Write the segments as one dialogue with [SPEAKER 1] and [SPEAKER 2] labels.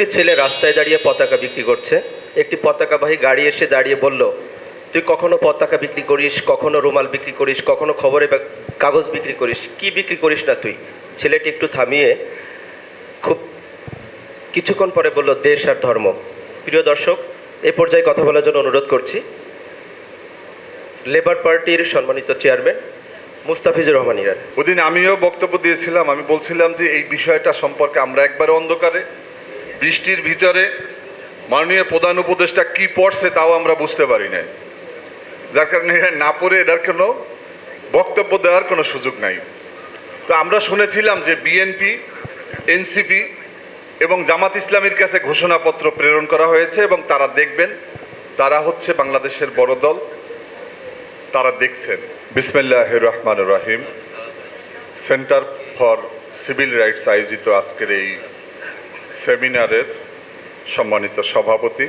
[SPEAKER 1] একটি ছেলে রাস্তায় দাঁড়িয়ে পতাকা বিক্রি করছে। একটি পতাকাবাহী গাড়ি এসে দাঁড়িয়ে বলল, তুই কখনো পতাকা বিক্রি করিস, কখনো রুমাল বিক্রি করিস, কখনো খবরে কাগজ বিক্রি করিস, কি বিক্রি করিস না তুই? ছেলেটি একটু থামিয়ে খুব কিছুক্ষণ পরে বলল, দেশ আর ধর্ম। প্রিয় দর্শক, এ পর্যায়ে কথা বলার জন্য অনুরোধ করছি। লেবার পার্টির সম্মানিত চেয়ারম্যান মুস্তাফিজুর রহমান ইরান।
[SPEAKER 2] ওদিন আমিও বক্তব্য দিয়েছিলাম। আমি বলছিলাম যে, এই বিষয়টা সম্পর্কে আমরা একবারে অন্ধকারে বৃষ্টির ভিতরে মাননীয় প্রধান উপদেষ্টা কি পড়ছে তাও আমরা বুঝতে পারি না যার কারণে না পড়ে এটার কোনো বক্তব্য দেওয়ার কোনো সুযোগ নাই। তো আমরা শুনেছিলাম যে বিএনপি, এনসিপি এবং জামাত ইসলামীর কাছে ঘোষণাপত্র প্রেরণ করা হয়েছে এবং তারা দেখবেন তারা হচ্ছে বাংলাদেশের বড় দল। তারা দেখছেন। বিসমিল্লাহ রহমান রাহিম। সেন্টার ফর সিভিল রাইটস আয়োজিত আজকের এই সেমিনারের সম্মানিত সভাপতি,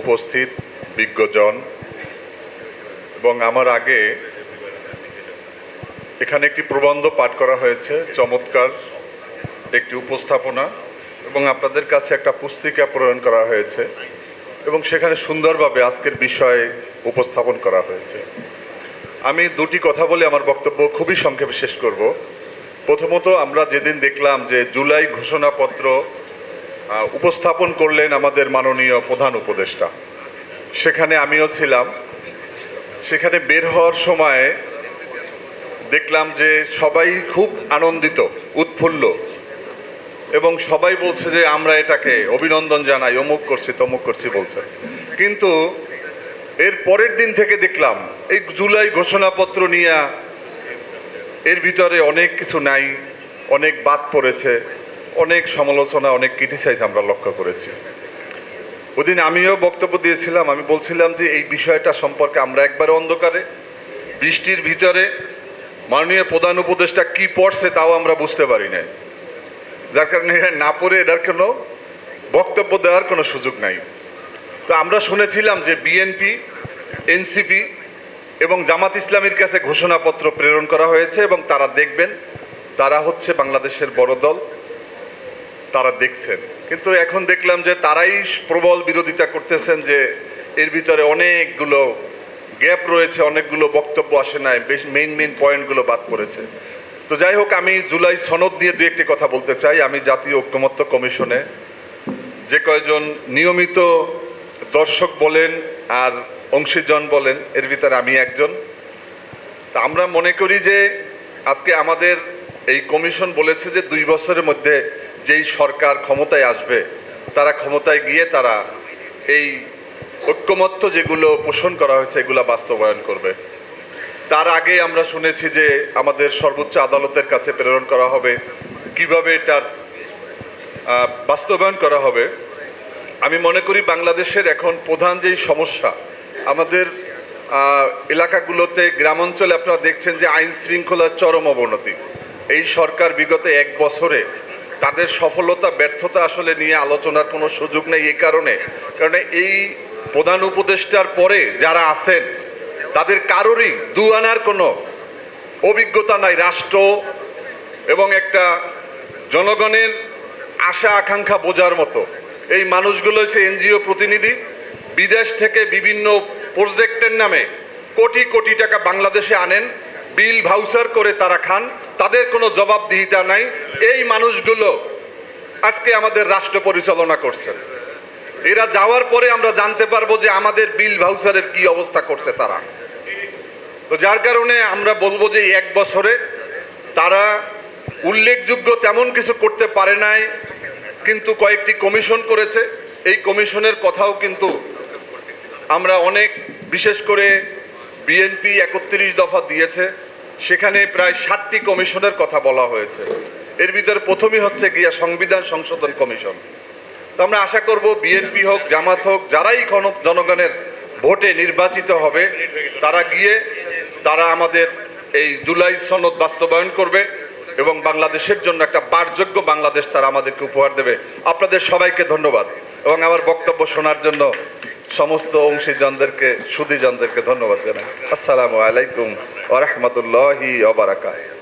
[SPEAKER 2] উপস্থিত বিজ্ঞজন, এবং আমার আগে এখানে একটি প্রবন্ধ পাঠ করা হয়েছে, চমৎকার একটি উপস্থাপনা, এবং আপনাদের কাছে একটা পুস্তিকা প্রেরণ করা হয়েছে, এবং সেখানে সুন্দরভাবে আজকের বিষয়ে উপস্থাপন করা হয়েছে। আমি দুটি কথা বলে আমার বক্তব্য খুবই সংক্ষেপে শেষ করব। প্রথমত আমরা যেদিন দেখলাম যে জুলাই ঘোষণাপত্র উপস্থাপন করলেন আমাদের মাননীয় প্রধান উপদেষ্টা। সেখানে আমিও ছিলাম। সেখানে বের হওয়ার সময় দেখলাম যে সবাই খুব আনন্দিত, উৎফুল্ল এবং সবাই বলছে যে আমরা এটাকে অভিনন্দন জানাই, অমুক করছি, তমুক করছি বলছে। কিন্তু এর পরের দিন থেকে দেখলাম, এই জুলাই ঘোষণাপত্র নিয়ে এর ভিতরে অনেক কিছু নাই, অনেক বাদ পড়েছে। অনেক সমালোচনা, অনেক ক্রিটিসাইজ আমরা লক্ষ্য করেছি। ওদিন আমিও বক্তব্য দিয়েছিলাম, আমি বলছিলাম যে এই বিষয়টা সম্পর্কে আমরা একবারে অন্ধকারে, বৃষ্টির ভিতরে, মাননীয় প্রধান উপদেষ্টা কি পড়ছে তাও আমরা বুঝতে পারি না যার কারণে এটা না পড়ে এটার কোনো বক্তব্য দেওয়ার কোনো সুযোগ নাই। তো আমরা শুনেছিলাম যে বিএনপি এনসিপি এবং জামাত ইসলামীর কাছে ঘোষণাপত্র প্রেরণ করা হয়েছে এবং তারা দেখবেন তারা হচ্ছে বাংলাদেশের বড় দল। তারা দেখছেন। কিন্তু এখন দেখলাম যে তারাই প্রবল বিরোধিতা করতেছেন যে এর ভিতরে অনেকগুলো গ্যাপ রয়েছে, অনেকগুলো বক্তব্য আসে নাই, বেশ মেইন মেইন পয়েন্টগুলো বাদ পড়েছে। তো যাই হোক, আমি জুলাই সনদ নিয়ে দু একটি কথা বলতে চাই। আমি জাতীয় ঐক্যমত্য কমিশনে যে কয়জন নিয়মিত দর্শক বলেন আর অংশীজন বলেন, এর ভিতরে আমি একজন। তা আমরা মনে করি যে আজকে আমাদের এই কমিশন বলেছে যে দুই বছরের মধ্যে যেই সরকার ক্ষমতায় আসবে, তারা ক্ষমতায় গিয়ে তারা এই ঐক্যমত্য যেগুলো পোষণ করা হয়েছে, এগুলো বাস্তবায়ন করবে। তার আগে আমরা শুনেছি যে আমাদের সর্বোচ্চ আদালতের কাছে প্রেরণ করা হবে, কীভাবে এটার বাস্তবায়ন করা হবে। আমি মনে করি বাংলাদেশের এখন প্রধান যেই সমস্যা, আমাদের এলাকাগুলোতে গ্রামাঞ্চলে আপনারা দেখছেন যে আইন শৃঙ্খলার চরম অবনতি। এই সরকার বিগত এক বছরে তাদের সফলতা, ব্যর্থতা আসলে নিয়ে আলোচনার কোনো সুযোগ নেই এই কারণে। কারণ এই প্রধান উপদেষ্টার পরে যারা আছেন, তাদের কারোরই দু আনার কোনো অভিজ্ঞতা নাই। রাষ্ট্র এবং একটা জনগণের আশা, আকাঙ্ক্ষা বোঝার মতো। এই মানুষগুলো হচ্ছে এনজিও প্রতিনিধি। বিদেশ থেকে বিভিন্ন প্রজেক্টের নামে কোটি কোটি টাকা বাংলাদেশে আনেন। বিল ভাউচার করে তারা খান, তাদের কোনো জবাবদিহিতা নাই। এই মানুষগুলো আজকে আমাদের রাষ্ট্র পরিচালনা করছেন এরা যাওয়ার পরে আমরা জানতে পারব যে আমাদের বিল ভাউচারের কি অবস্থা করছে তারা। তো যার কারণে আমরা বলব যে এক বছরে তারা উল্লেখযোগ্য তেমন কিছু করতে পারে নাই, কিন্তু কয়েকটি কমিশন করেছে। এই কমিশনের কথাও কিন্তু আমরা অনেক, বিশেষ করে বিএনপি একত্রিশ দফা দিয়েছে, সেখানে প্রায় ষাটটি কমিশনের কথা বলা হয়েছে। এর ভিতরে প্রথমই হচ্ছে গিয়া সংবিধান সংশোধন কমিশন। তো আমরা আশা করব বিএনপি হোক, জামাত হোক, যারাই জন- জনগণের ভোটে নির্বাচিত হবে, তারা গিয়ে, তারা আমাদের এই জুলাই সনদ বাস্তবায়ন করবে এবং বাংলাদেশের জন্য একটা বারযোগ্য বাংলাদেশ তারা আমাদেরকে উপহার দেবে। আপনাদের সবাইকে ধন্যবাদ এবং আমার বক্তব্য শোনার জন্য সমস্ত অংশীজনদেরকে সুদীজনদেরকে ধন্যবাদ জানাই। আসসালামু আলাইকুম ওরহমতুল্লাহি ওবারাকাত